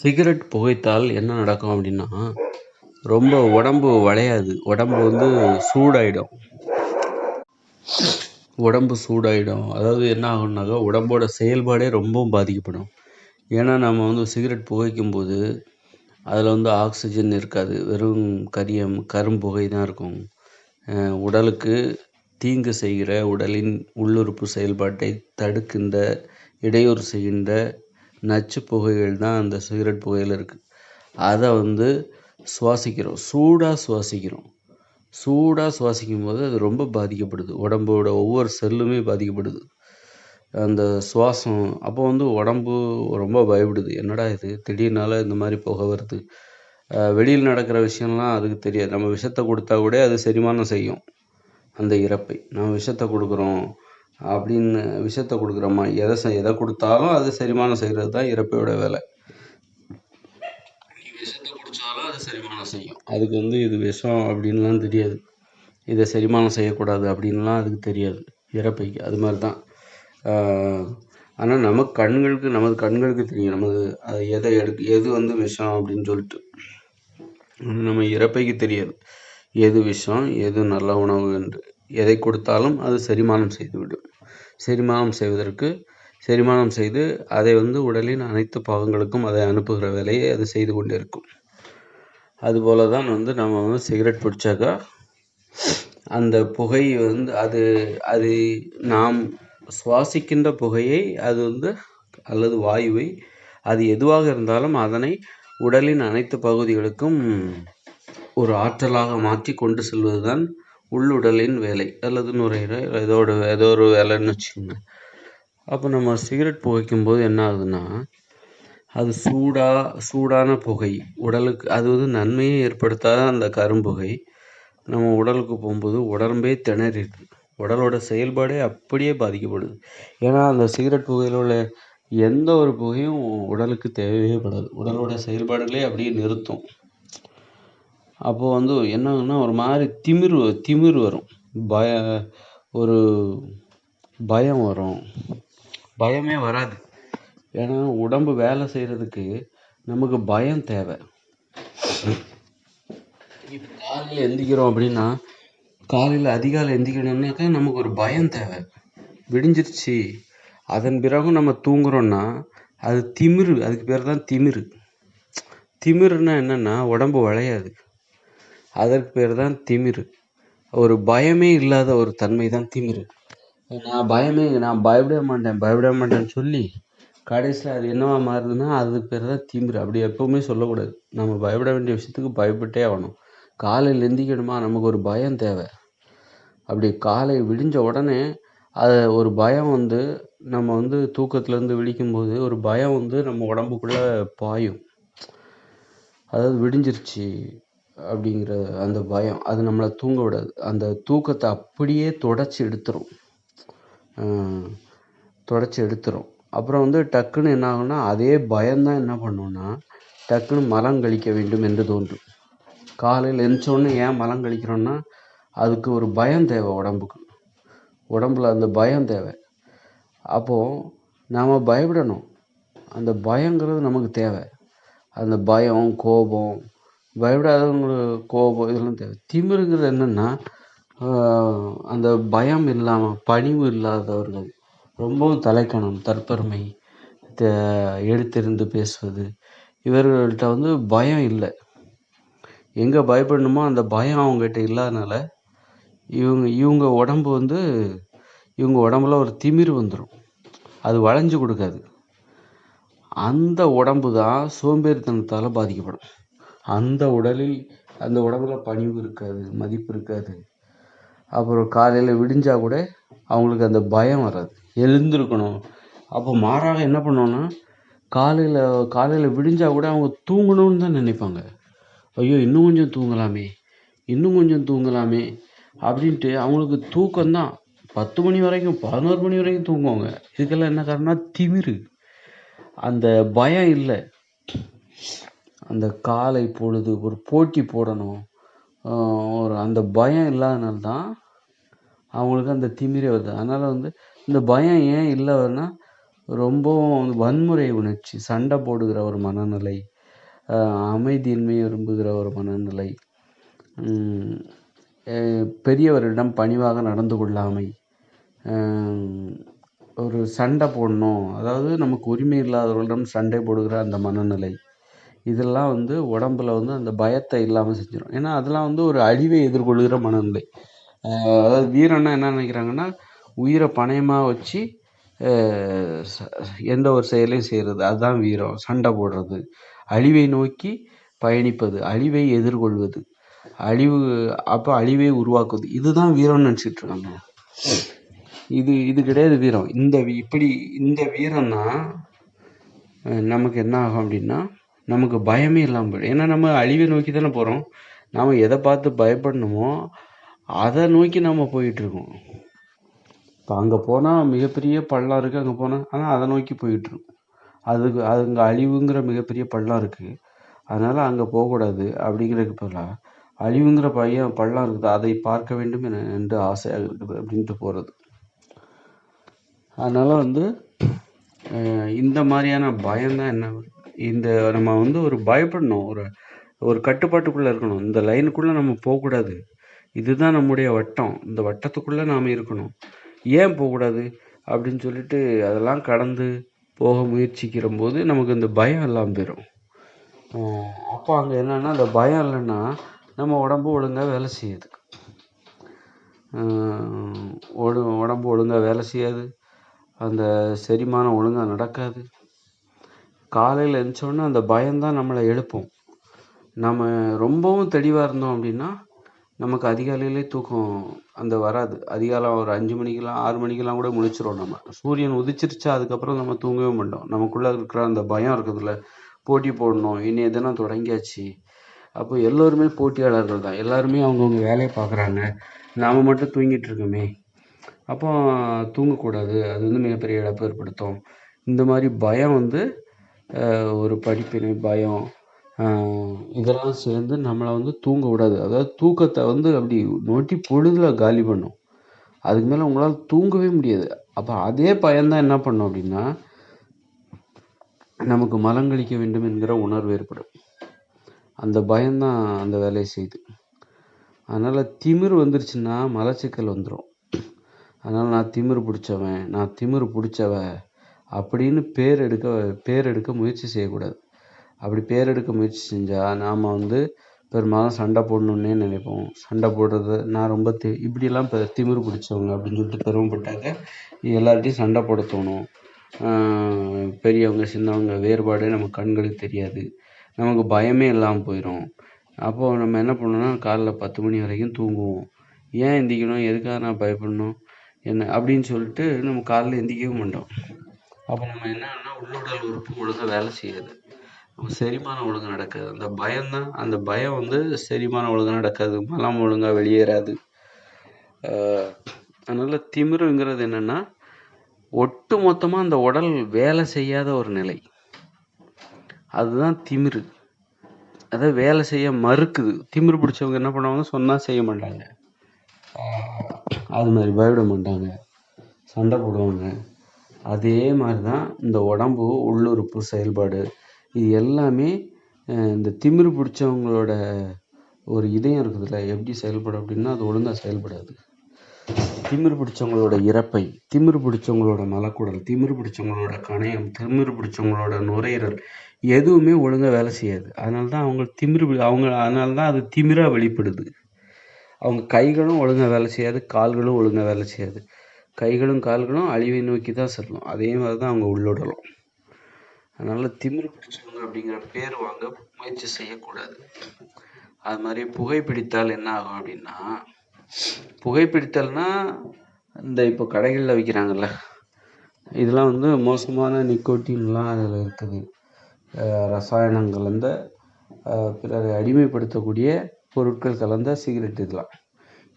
Cigarette புகைத்தால் என்ன நடக்கும் அப்படின்னா ரொம்ப உடம்பு வளையாது. உடம்பு வந்து சூடாயிடும். உடம்பு சூடாயிடும். அதாவது என்ன ஆகும்னாக்கா உடம்போட செயல்பாடே ரொம்பவும் பாதிக்கப்படும். ஏன்னா நம்ம வந்து சிகரெட் புகைக்கும் போது அதில் வந்து ஆக்சிஜன் இருக்காது. வெறும் கரியம் கரும்புகை தான் இருக்கும். உடலுக்கு தீங்கு செய்கிற உடலின் உள்ளுறுப்பு செயல்பாட்டை தடுக்கின்ற இடையூறு செய்கின்ற நச்சு புகைகள் தான் அந்த சிகரெட் புகையில் இருக்குது அதை வந்து சுவாசிக்கிறோம். சூடாக சுவாசிக்கிறோம். சூடாக சுவாசிக்கும் போது அது ரொம்ப பாதிக்கப்படுது. உடம்போட ஒவ்வொரு செல்லுமே பாதிக்கப்படுது. அந்த சுவாசம் அப்போ வந்து உடம்பு ரொம்ப பயப்படுது. என்னடா இது? திடீர்னால இந்த மாதிரி புகை வருது. வெளியில் நடக்கிற விஷயம்லாம் அதுக்கு தெரியாது. நம்ம விஷத்தை கொடுத்தா கூட அது செரிமானம் செய்யும். அந்த இறப்பை. நம்ம விஷத்தை கொடுக்குறோம். அப்படின்னு விஷத்தை கொடுக்குறோமா? எதை செய் எதை கொடுத்தாலும் அது செரிமானம் செய்கிறது தான் இறப்பையோட வேலை. நீ விஷத்தை குடித்தாலும் அது செரிமானம் செய்யும். அதுக்கு வந்து இது விஷம் அப்படின்லாம் தெரியாது. இதை செரிமானம் செய்யக்கூடாது அப்படின்லாம் அதுக்கு தெரியாது. இறப்பைக்கு. அது மாதிரி தான் ஆனால் நமக்கு கண்களுக்கு நமது கண்களுக்கு தெரியும். நமது அது எதை எடுக்கு எது வந்து விஷம் அப்படின்னு சொல்லிட்டு. நம்ம இறப்பைக்கு தெரியாது. எது விஷம் எது நல்ல உணவு என்று. எதை கொடுத்தாலும் அது செரிமானம் செய்துவிடும். செரிமானம் செய்வதற்கு செரிமானம் செய்து அதை வந்து உடலின் அனைத்து பாகங்களுக்கும் அதை அனுப்புகிற வேலையை அது செய்து கொண்டிருக்கும். அதுபோல தான் வந்து நம்ம வந்து சிகரெட் பிடிச்சாக்கா அந்த புகை வந்து அது அது நாம் சுவாசிக்கின்ற புகையை அது வந்து அல்லது வாயுவை அது எதுவாக இருந்தாலும் அதனை உடலின் அனைத்து பகுதிகளுக்கும் ஒரு ஆற்றலாக மாற்றி கொண்டு செல்வது தான் உள்ளுடலின் வேலை அல்லது நுரையீரல் இதோட ஏதோ ஒரு வேலைன்னு வச்சுக்கோங்க. அப்போ நம்ம சிகரெட் புகைக்கும் போது என்ன ஆகுதுன்னா அது சூடா சூடான புகை. உடலுக்கு அது வந்து நன்மையை ஏற்படுத்தாத அந்த கரும்புகை. நம்ம உடலுக்கு போகும்போது உடம்பே திணறிடுது. உடலோட செயல்பாடே அப்படியே பாதிக்கப்படுது. ஏன்னா அந்த சிகரெட் புகையில் உள்ள எந்த ஒரு புகையும் உடலுக்கு தேவையே படாது. உடலோட செயல்பாடுகளே அப்படியே நிறுத்தும். அப்போது வந்து என்ன ஆகும்னா ஒரு மாதிரி திமிர் திமிர் வரும். பய ஒரு பயம் வரும். பயமே வராது. ஏன்னா உடம்பு வேலை செய்கிறதுக்கு நமக்கு பயம் தேவை. இப்போ காலையில் எந்திக்கிறோம் அப்படின்னா காலையில் அதிகாலை எந்திக்கணும்னாக்கா நமக்கு ஒரு பயம் தேவை. விடிஞ்சிருச்சு. அதன் பிறகும் நம்ம தூங்குறோம்னா அது திமிரு. அதுக்கு பேர் தான் திமிரு. திமிருன்னா என்னென்னா உடம்பு வளையாது. அதற்கு பேர் தான் திமிரு. ஒரு பயமே இல்லாத ஒரு தன்மை தான் திமிரு. நான் பயமே நான் பயப்படவே மாட்டேன் பயப்பட மாட்டேன்னு சொல்லி கடைசியில் அது என்னவா மாறுதுன்னா அதுக்கு பேர் தான் திமிரு. அப்படி எப்பவுமே சொல்லக்கூடாது. நம்ம பயப்பட வேண்டிய விஷயத்துக்கு பயப்பட்டே ஆகணும். காலையில் எந்திக்கணுமா? நமக்கு ஒரு பயம் தேவை. அப்படி காலை விடிஞ்ச உடனே அது ஒரு பயம் வந்து நம்ம வந்து தூக்கத்துலேருந்து விழிக்கும்போது ஒரு பயம் வந்து நம்ம உடம்புக்குள்ளே பாயும். அதாவது விடிஞ்சிருச்சு. அப்படிங்கிற அந்த பயம் அது நம்மளை தூங்க விடாது. அந்த தூக்கத்தை அப்படியே தொடச்சி எடுத்துரும். தொடச்சி எடுத்துரும். அப்புறம் வந்து டக்குன்னு என்ன ஆகும்னா அதே பயம்தான் என்ன பண்ணுன்னா டக்குன்னு மலம் கழிக்க வேண்டும் என்று தோன்றும். காலையில் எழுந்தோடனே ஏன் மலம் கழிக்கிறோன்னா அதுக்கு ஒரு பயம் தேவை உடம்புக்கு. உடம்புல அந்த பயம் தேவை. அப்போது நாம் பயப்படணும். அந்த பயங்கிறது நமக்கு தேவை. அந்த பயம் கோபம் பயப்படாதவங்களுக்கு கோபம் இதெல்லாம் தேவை. திமிருங்கிறது என்னென்னா அந்த பயம் இல்லாமல் பணிவு இல்லாதவர்கள் ரொம்பவும் தலைக்கணம் தற்பெருமை த- எடுத்தெறிந்து பேசுவது இவர்கள்ட்ட வந்து பயம் இல்லை. எங்கே பயப்படணுமோ அந்த பயம் அவங்ககிட்ட இல்லாதனால இவங்க இவங்க உடம்பு வந்து இவங்க உடம்புல ஒரு திமிர் வந்துடும் அது வளைஞ்சு கொடுக்காது. அந்த உடம்பு தான் சோம்பேறித்தனத்தால் பாதிக்கப்படும். அந்த உடலில் அந்த உடம்புல பணிவு இருக்காது மதிப்பு இருக்காது. அப்புறம் காலையில் விடிஞ்சால் கூட அவங்களுக்கு அந்த பயம் வராது. எழுந்திருக்கணும். அப்போ மாறாக என்ன பண்ணோன்னா காலையில் காலையில் விடிஞ்சால் கூட அவங்க தூங்கணும்னு தான் நினைப்பாங்க. ஐயோ இன்னும் கொஞ்சம் தூங்கலாமே இன்னும் கொஞ்சம் தூங்கலாமே அப்படின்ட்டு அவங்களுக்கு தூக்கம்தான் பத்து மணி வரைக்கும் பதினோரு மணி வரைக்கும் தூங்குவாங்க. இதுக்கெல்லாம் என்ன காரணம்னா திமிரு. அந்த பயம் இல்லை. அந்த காலை பொழுது ஒரு போட்டி போடணும். ஒரு அந்த பயம் இல்லாதனால தான் அவங்களுக்கு அந்த திமிரே வருது. அதனால் வந்து இந்த பயம் ஏன் இல்லைன்னா ரொம்பவும் வன்முறை உணர்ச்சி சண்டை போடுகிற ஒரு மனநிலை அமைதியின்மை விரும்புகிற ஒரு மனநிலை பெரியவரிடம் பணிவாக நடந்து கொள்ளாமை ஒரு சண்டை போடணும். அதாவது நமக்கு உரிமை இல்லாதவர்களிடம் சண்டை போடுகிற அந்த மனநிலை. இதெல்லாம் வந்து உடம்புல வந்து அந்த பயத்தை இல்லாமல் செஞ்சிடும் ஏன்னா அதெல்லாம் வந்து ஒரு அழிவை எதிர்கொள்கிற மனநிலை. அதாவது வீரன்னா என்ன நினைக்கிறாங்கன்னா உயிரை பணயமாக வச்சு எந்த ஒரு செயலையும் செய்கிறது அதுதான் வீரம். சண்டை போடுறது. அழிவை நோக்கி பயணிப்பது. அழிவை எதிர்கொள்வது. அழிவு அப்போ அழிவை உருவாக்குவது. இதுதான் வீரம்னு நினச்சிட்டு இருக்காங்க. இது இது கிடையாது வீரம். இந்த இப்படி இந்த வீரம்னா நமக்கு என்ன ஆகும் அப்படின்னா நமக்கு பயமே இல்லாமல் போயிடும். ஏன்னா நம்ம அழிவை நோக்கி தானே போகிறோம் நாம் எதை பார்த்து பயப்படணுமோ அதை நோக்கி நம்ம போயிட்டுருக்கோம். இப்போ அங்கே போனால் மிகப்பெரிய பள்ளம் இருக்குது அங்கே போனால் ஆனால் அதை நோக்கி போயிட்டுருக்கோம். அதுக்கு அது அங்கே அழிவுங்கிற மிகப்பெரிய பள்ளம் இருக்குது அதனால் அங்கே போகக்கூடாது அப்படிங்கிறதுக்கு பதிலாக அழிவுங்கிற பையன் பள்ளம் இருக்குது அதை பார்க்க வேண்டும் என என்று ஆசையாக இருக்குது அப்படின்ட்டு போகிறது அதனால் வந்து இந்த மாதிரியான பயம்தான் என்ன இந்த நம்ம வந்து ஒரு பயப்படணும் ஒரு ஒரு கட்டுப்பாட்டுக்குள்ளே இருக்கணும். இந்த லைனுக்குள்ளே நம்ம போகக்கூடாது. இதுதான் நம்முடைய வட்டம். இந்த வட்டத்துக்குள்ளே நாம் இருக்கணும். ஏன் போகக்கூடாது? அப்படின்னு சொல்லிட்டு அதெல்லாம் கடந்து போக முயற்சிக்கிற போது நமக்கு இந்த பயம் இல்லாமல் போயிடும் அப்போ அங்கே என்னென்னா அந்த பயம் இல்லைன்னா நம்ம உடம்பு ஒழுங்காக வேலை செய்யுது. உடம்பு ஒழுங்காக வேலை செய்யாது. அந்த செரிமானம் ஒழுங்காக நடக்காது. காலையில் எழுந்தோடனே அந்த பயம்தான் நம்மளை எழுப்பும். நம்ம ரொம்பவும் தெளிவாக இருந்தோம் அப்படின்னா நமக்கு அதிகாலையிலே தூக்கம் அந்த வராது. அதிகாலம் ஒரு அஞ்சு மணிக்கெல்லாம் ஆறு மணிக்கெல்லாம் கூட முழிச்சிரும் நம்ம. சூரியன் உதிச்சிருச்சா அதுக்கப்புறம் நம்ம தூங்கவே மாட்டோம். நமக்குள்ளே இருக்கிற அந்த பயம் இருக்குதுல்ல. போட்டி போடணும். இனி எதனா தொடங்கியாச்சு. அப்போ எல்லோருமே போட்டியாளர்கள் தான். எல்லாருமே அவங்கவுங்க வேலையை பார்க்குறாங்க. நாம் மட்டும் தூங்கிட்டு இருக்கோமே. அப்போ தூங்கக்கூடாது. அது வந்து மிகப்பெரிய இழப்பு ஏற்படுத்தும். இந்த மாதிரி பயம் வந்து ஒரு படிப்பினை பயம் இதெல்லாம் சேர்ந்து நம்மளை வந்து தூங்க விடாது. அதாவது தூக்கத்தை வந்து அப்படி நொட்டி பொழுதில் காலி பண்ணும். அதுக்கு மேலே உங்களால் தூங்கவே முடியாது. அப்போ அதே பயம்தான் என்ன பண்ணும் அப்படின்னா நமக்கு மலங்கழிக்க வேண்டும் என்கிற உணர்வு ஏற்படும். அந்த பயம்தான் அந்த வேலையை செய்யுது. அதனால் திமிர் வந்துருச்சுன்னா மலச்சிக்கல் வந்துடும் அதனால் நான் திமிர் பிடிச்சவன் நான் திமிர் பிடிச்சவ அப்படின்னு பேர் எடுக்க பேர் எடுக்க முயற்சி செய்யக்கூடாது. அப்படி பேர் எடுக்க முயற்சி செஞ்சால் நாம் வந்து பெரும்பாலும் சண்டை போடணுன்னே நினைப்போம். சண்டை போடுறது நான் ரொம்ப தி இப்படியெல்லாம் இப்போ திமிரு பிடிச்சவங்க அப்படின்னு சொல்லிட்டு பெருமைப்பட்டாக்க எல்லார்ட்டையும் சண்டை போட தோணும். பெரியவங்க சின்னவங்க வேறுபாடே நம்ம கண்களுக்கு தெரியாது. நமக்கு பயமே இல்லாமல் போயிடும் அப்போது நம்ம என்ன பண்ணணும்னா காலைல பத்து மணி வரைக்கும் தூங்குவோம். ஏன் எந்திக்கணும்? எதுக்காக நான் பயப்படணும்? என்ன அப்படின்னு சொல்லிட்டு நம்ம காலைல எந்திக்கவே மாட்டோம். அப்போ நம்ம என்னன்னா உள்ளுடல் உறுப்பு ஒழுங்காக வேலை செய்யாது. நம்ம செரிமானம் ஒழுங்காக நடக்காது. அந்த பயம்தான். அந்த பயம் வந்து செரிமானம் ஒழுங்காக நடக்காது. மலம் ஒழுங்காக வெளியேறாது. அதனால் திமிருங்கிறது என்னென்னா ஒட்டு மொத்தமாக அந்த உடல் வேலை செய்யாத ஒரு நிலை. அதுதான் திமிரு. அதை வேலை செய்ய மறுக்குது. திமிரு பிடிச்சவங்க என்ன பண்ணுவாங்க? சொன்னால் செய்ய மாட்டாங்க. அது மாதிரி பயப்பட மாட்டாங்க. சண்டை போடுவாங்க. அதே மாதிரி தான் இந்த உடம்பு உள்ளுறுப்பு செயல்பாடு. இது எல்லாமே இந்த திமிரு பிடிச்சவங்களோட ஒரு இதயம் இருக்குதுல்ல எப்படி செயல்படும் அப்படின்னா அது ஒழுங்காக செயல்படாது. திமிரு பிடிச்சவங்களோட இறப்பை திமிரு பிடிச்சவங்களோட மலக்குடல் திமிரு பிடிச்சவங்களோட கணையம் திமிரு பிடிச்சவங்களோட நுரையீரல் எதுவுமே ஒழுங்காக வேலை செய்யாது. அதனால தான் அவங்க திமிரு அவங்க அதனால தான் அது திமிராக வெளிப்படுது. அவங்க கைகளும் ஒழுங்காக வேலை செய்யாது கால்களும் ஒழுங்காக வேலை செய்யாது. கைகளும் கால்களும் அழிவை நோக்கி தான் செல்லும் அதே மாதிரி தான் அவங்க உள்ளுடலும். அதனால் திமிரு பிடிச்சவங்க அப்படிங்கிற பேர் வாங்க முயற்சி செய்யக்கூடாது. அது மாதிரி புகைப்பிடித்தால் என்ன ஆகும் அப்படின்னா புகைப்பிடித்தல்னா இந்த இப்போ கடைகளில் விற்கிறாங்கல்ல இதெல்லாம் வந்து மோசமான நிக்கோட்டின்லாம் அதில் இருக்குது. ரசாயனங்கள் ரசாயனம் கலந்த பிறரை அடிமைப்படுத்தக்கூடிய பொருட்கள் கலந்த சிகரெட் இதெல்லாம்.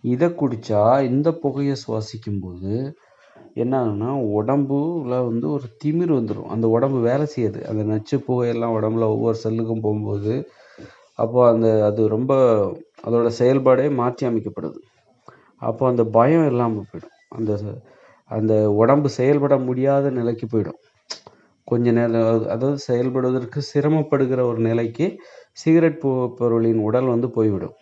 இதை குடித்தா இந்த புகையை சுவாசிக்கும் போது என்ன ஆகும்னா உடம்புல வந்து ஒரு திமிர் வந்துடும் அந்த உடம்பு வேலை செய்யுது. அந்த நச்சு புகையெல்லாம் உடம்புல ஒவ்வொரு செல்லுக்கும் போகும்போது அப்போ அந்த அது ரொம்ப அதோட செயல்பாடே மாற்றி அமைக்கப்படுது. அப்போ அந்த பயம் இல்லாமல் போயிடும். அந்த அந்த உடம்பு செயல்பட முடியாத நிலைக்கு போயிடும். கொஞ்ச நேரம் அதாவது செயல்படுவதற்கு சிரமப்படுகிற ஒரு நிலைக்கு சிகரெட் பு பொருளின் உடல் வந்து போய்விடும்.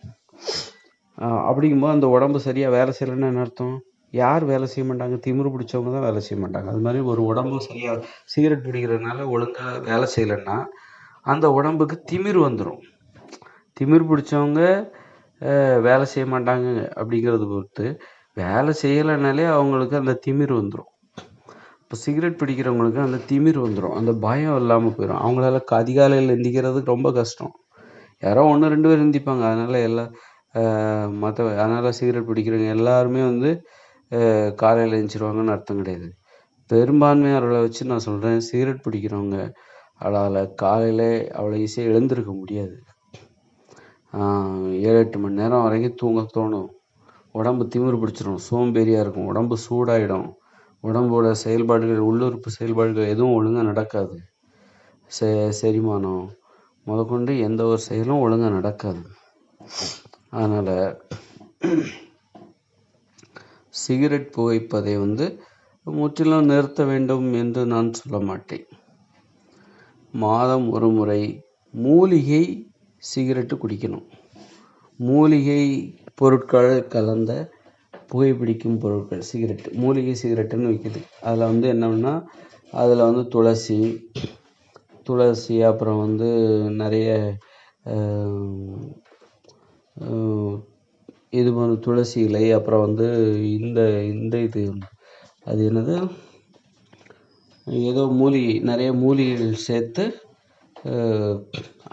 அப்படிங்கும்போது அந்த உடம்பு சரியாக வேலை செய்யலைன்னா என்ன அர்த்தம்? யார் வேலை செய்ய மாட்டாங்க? திமிரு பிடிச்சவங்க தான் வேலை செய்ய மாட்டாங்க. அது மாதிரி ஒரு உடம்பு சரியாக சிகரெட் பிடிக்கிறதுனால ஒழுங்காக வேலை செய்யலைன்னா அந்த உடம்புக்கு திமிர் வந்துடும் திமிர் பிடிச்சவங்க அஹ், வேலை செய்ய மாட்டாங்க அப்படிங்கிறத பொறுத்து வேலை செய்யலைனாலே அவங்களுக்கு அந்த திமிர் வந்துடும் இப்போ சிகரெட் பிடிக்கிறவங்களுக்கு அந்த திமிர் வந்துடும் அந்த பயம் இல்லாமல் போயிடும் அவங்களால அதிகாலையில் எந்திக்கிறதுக்கு ரொம்ப கஷ்டம். யாரோ ஒன்று ரெண்டு பேர் எந்திப்பாங்க. அதனால எல்லாம் மற்ற அதனால் சிகரெட் பிடிக்கிறவங்க எல்லாருமே வந்து காலையில் எழுந்திருவாங்கன்னு அர்த்தம் கிடையாது. பெரும்பான்மையாளர்களை வச்சு நான் சொல்கிறேன் சிகரெட் பிடிக்கிறவங்க அவளால் காலையில் அவ்வளோ ஈஸியாக எழுந்திருக்க முடியாது. ஏழு எட்டு மணி நேரம் வரைக்கும் தூங்க தோணும். உடம்பு திமிரு பிடிச்சிரும் சோம்பேறியாக இருக்கும் உடம்பு சூடாயிடும். உடம்போட செயல்பாடுகள் உள்ளுறுப்பு செயல்பாடுகள் எதுவும் ஒழுங்காக நடக்காது. செ செரிமானம். முதற்கொண்டு எந்த ஒரு செயலும் ஒழுங்காக நடக்காது. அதனால் சிகரெட் புகைப்பதை வந்து முற்றிலும் நிறுத்த வேண்டும் என்று நான் சொல்ல மாட்டேன். மாதம் ஒரு முறை மூலிகை சிகரெட்டு குடிக்கணும். மூலிகை பொருட்கள் கலந்த புகைப்பிடிக்கும் பொருட்கள் சிகரெட் மூலிகை சிகரெட்டுன்னு விற்கிது அதில் வந்து என்னன்னா அதில் வந்து துளசி துளசி அப்புறம் வந்து நிறைய இது மாதிரி துளசி இலை அப்புறம் வந்து இந்த இந்த இது அது என்னது? ஏதோ மூலிகை நிறைய மூலிகைகள் சேர்த்து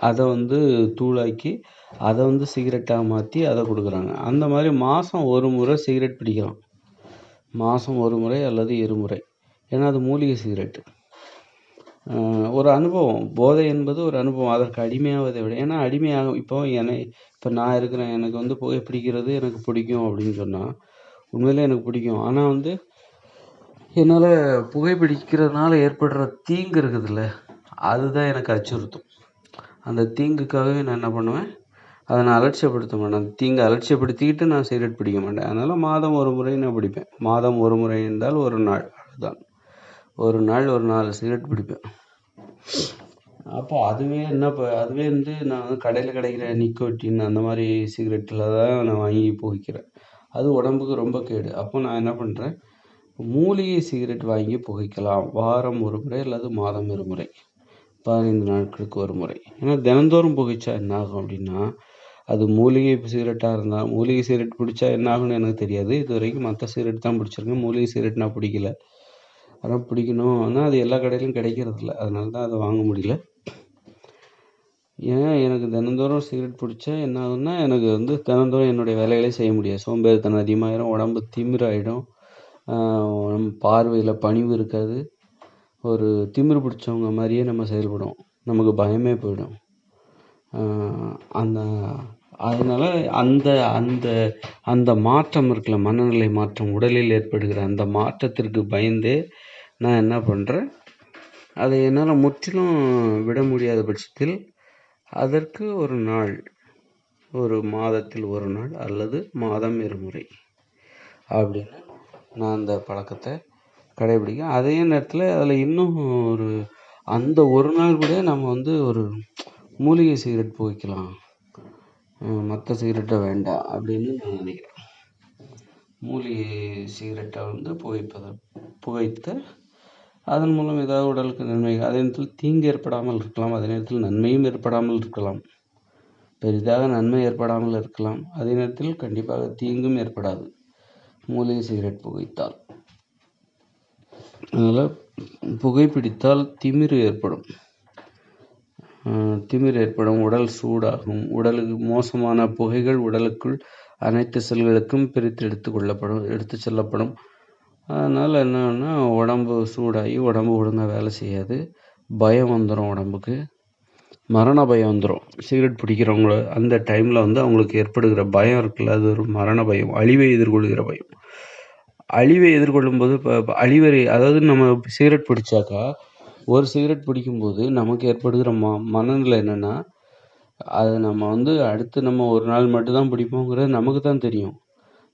அதை வந்து தூளாக்கி அதை வந்து சிகரெட்டாக மாற்றி அதை கொடுக்குறாங்க. அந்த மாதிரி மாதம் ஒரு முறை சிகரெட் பிடிக்கலாம். மாதம் ஒரு முறை அல்லது இருமுறை. ஏன்னா அது மூலிகை சிகரெட்டு. ஒரு அனுபவம். போதை என்பது ஒரு அனுபவம். அதற்கு அடிமையாவதை விட ஏன்னா அடிமையாகும் இப்போ என்னை இப்போ நான் இருக்கிறேன் எனக்கு வந்து புகை பிடிக்கிறது எனக்கு பிடிக்கும் அப்படின்னு சொன்னால் உண்மையிலே எனக்கு பிடிக்கும். ஆனால் வந்து என்னால் புகைப்பிடிக்கிறதுனால ஏற்படுற தீங்கு இருக்குதுல்ல அதுதான் எனக்கு அச்சுறுத்தும். அந்த தீங்குக்காகவே நான் என்ன பண்ணுவேன் அதை நான் அலட்சியப்படுத்த மாட்டேன். அந்த தீங்கை அலட்சியப்படுத்திக்கிட்டு நான் சிகரெட் பிடிக்க மாட்டேன். அதனால் மாதம் ஒரு முறை நான் பிடிப்பேன். மாதம் ஒரு முறை என்றால் ஒரு நாள். அதுதான் ஒரு நாள் ஒரு நாலு சிகரெட் பிடிப்பேன். அப்போ அதுவே என்ன இப்போ அதுவே வந்து நான் வந்து கடையில் கிடைக்கிற நிக்கோட்டின் அந்த மாதிரி சிகரெட்டில் தான் நான் வாங்கி புகைக்கிறேன். அது உடம்புக்கு ரொம்ப கேடு. அப்போ நான் என்ன பண்ணுறேன் மூலிகை சிகரெட் வாங்கி புகைக்கலாம். வாரம் ஒரு முறை அல்லது மாதம் ஒரு முறை. பதினைந்து நாட்களுக்கு ஒரு முறை. ஏன்னா தினந்தோறும் புகைச்சா என்ன ஆகும் அப்படின்னா அது மூலிகை சிகரெட்டாக இருந்தால் மூலிகை சிகரெட் பிடிச்சா என்ன ஆகும்னு எனக்கு தெரியாது. இது வரைக்கும் மற்ற சிகரெட் தான் பிடிச்சிருக்கேன். மூலிகை சிகரெட் நான் பிடிக்கல. அதெல்லாம் பிடிக்கணும். ஆனால் அது எல்லா கடையிலையும் கிடைக்கிறது இல்லை அதனால தான் அதை வாங்க முடியல. ஏன்? எனக்கு தினந்தோறும் சிகரெட் பிடிச்சா என்ன ஆகுதுன்னா எனக்கு வந்து தினந்தோறும் என்னுடைய வேலைகளே செய்ய முடியாது. சோம்பேறித்தனம் அதிகமாயிரும் உடம்பு திமிராயிடும். பார்வையில் பணிவு இருக்காது. ஒரு திமிரு பிடிச்சவங்க மாதிரியே நம்ம செயல்படும் நமக்கு பயமே போயிடும். அந்த அதனால் அந்த அந்த அந்த மாற்றம் இருக்குல்ல மனநிலை மாற்றம் உடலில் ஏற்படுகிற அந்த மாற்றத்திற்கு பயந்தே நான் என்ன பண்ணுறேன் அதை என்னால் முற்றிலும் விட முடியாத பட்சத்தில் அதற்கு ஒரு நாள் ஒரு மாதத்தில் ஒரு நாள் அல்லது மாதம் இருமுறை அப்படின்னு நான் அந்த பழக்கத்தை கடைபிடிக்க அதே நேரத்தில் அதில் இன்னும் ஒரு அந்த ஒரு நாள் கூட நம்ம வந்து ஒரு மூலிகை சிகரெட் புகைக்கலாம். மற்ற சிகரெட்டை வேண்டாம் அப்படின்னு நான் நினைக்கிறேன். மூலிகை சிகரெட்டை வந்து புகைப்பது புகைத்து அதன் மூலம் ஏதாவது உடலுக்கு நன்மை அதே நேரத்தில் தீங்கு ஏற்படாமல் இருக்கலாம் அதே நேரத்தில் நன்மையும் ஏற்படாமல் இருக்கலாம். பெரிதாக நன்மை ஏற்படாமல் இருக்கலாம் அதே நேரத்தில் கண்டிப்பாக தீங்கும் ஏற்படாது. மூலிகை சிகரெட் புகைத்தால். அதனால் புகைப்பிடித்தால் திமிரு ஏற்படும். திமிர் ஏற்படும் உடல் சூடாகும். உடலுக்கு மோசமான புகைகள் உடலுக்குள் அனைத்து செல்களுக்கும் பிரித்து எடுத்து கொள்ளப்படும் எடுத்து செல்லப்படும். அதனால் என்னன்னா உடம்பு சூடாகி உடம்பு ஒழுங்காக வேலை செய்யாது. பயம் வந்துடும் உடம்புக்கு. மரண பயம் வந்துடும் சிகரெட் பிடிக்கிறவங்கள அந்த டைமில் வந்து அவங்களுக்கு ஏற்படுகிற பயம் இருக்குல்ல அது ஒரு மரண பயம். அழிவை எதிர்கொள்கிற பயம். அழிவை எதிர்கொள்ளும் போது இப்போ அழிவறை அதாவது நம்ம சிகரெட் பிடிச்சாக்கா ஒரு சிகரெட் பிடிக்கும்போது நமக்கு ஏற்படுகிற ம மனநிலை என்னென்னா அது நம்ம வந்து அடுத்து நம்ம ஒரு நாள் மட்டும்தான் பிடிப்போங்கிறது நமக்கு தான் தெரியும்.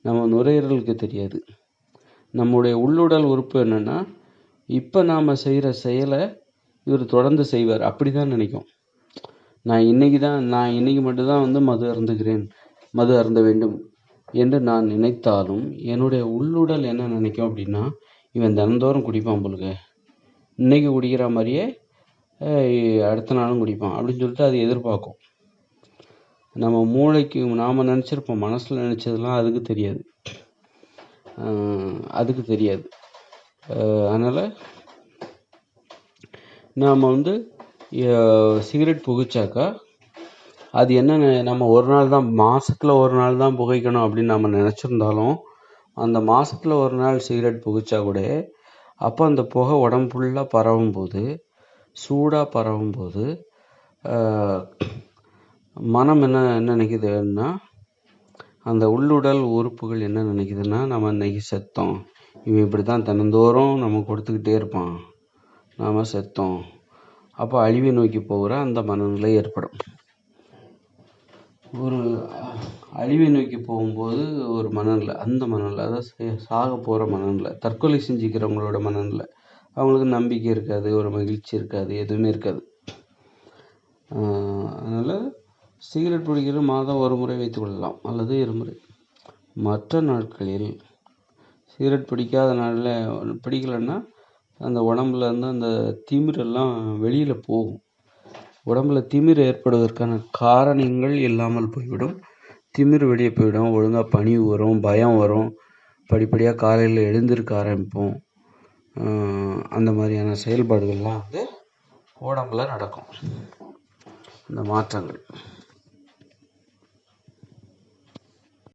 நம்ம நுரையீரலுக்கு தெரியாது. நம்முடைய உள்ளுடல் உறுப்பு என்னென்னா இப்போ நாம் செய்கிற செயலை இவர் தொடர்ந்து செய்வார். அப்படி தான் நினைக்கும். நான் இன்றைக்கி தான் நான் இன்னைக்கு மட்டும்தான் வந்து மது அருந்துகிறேன் மது அருந்த வேண்டும் என்று நான் நினைத்தாலும் என்னுடைய உள்ளுடல் என்ன நினைக்கும் அப்படின்னா இவன் தினந்தோறும் குடிப்பான் போலுங்க. இன்றைக்கி குடிக்கிற மாதிரியே அடுத்த நாளும் குடிப்பான் அப்படின்னு சொல்லிட்டு அது எதிர்பார்க்கும். நம்ம மூளைக்கு நாம் நினச்சிருப்போம் மனசில் நினச்சதெல்லாம் அதுக்கு தெரியாது. அதுக்கு தெரியாது. அதனால் நாம் வந்து சிகரெட் புகைச்சாக்கா அது என்ன நம்ம ஒரு நாள் தான் மாதத்தில் ஒரு நாள் தான் புகைக்கணும் அப்படின்னு நம்ம நினச்சிருந்தாலும் அந்த மாதத்தில் ஒரு நாள் சிகரெட் புகைச்சா கூட அப்போ அந்த புகை உடம்பு ஃபுல்லாக பரவும் போது சூடாக பரவும் போது மனம் என்ன என்ன நினைக்குதுன்னா அந்த உள்ளுடல் உறுப்புகள் என்ன நினைக்குதுன்னா நம்ம இன்னைக்கு செத்தோம். இவன் இப்படி தான் தினந்தோறும் நம்ம கொடுத்துக்கிட்டே இருப்பான். நாம் செத்தோம். அப்போ அழிவை நோக்கி போகிற அந்த மனநிலை ஏற்படும். ஒரு அழிவை நோக்கி போகும்போது ஒரு மனநிலை அந்த மனநிலை அதாவது சே- சாக போகிற மனநிலை தற்கொலை செஞ்சுக்கிறவங்களோட மனநிலை அவங்களுக்கு நம்பிக்கை இருக்காது ஒரு மகிழ்ச்சி இருக்காது எதுவுமே இருக்காது. அதனால் சிகரெட் பிடிக்கிறது மாதம் ஒரு முறை வைத்துக்கொள்ளலாம் அல்லது இருமுறை மற்ற நாட்களில் சிகரெட் பிடிக்காத நாளில் பிடிக்கலைன்னா அந்த உடம்புலேருந்து அந்த திமிரெல்லாம் வெளியில் போகும். உடம்புல திமிர் ஏற்படுவதற்கான காரணங்கள் இல்லாமல் போய்விடும். திமிர் வெளியே போயிடும் ஒழுங்காக பனி வரும் பயம் வரும். படிப்படியாக காலையில் எழுந்திருக்க ஆரம்பிப்போம். அந்த மாதிரியான செயல்பாடுகள்லாம் வந்து உடம்புல நடக்கும். இந்த மாற்றங்கள்.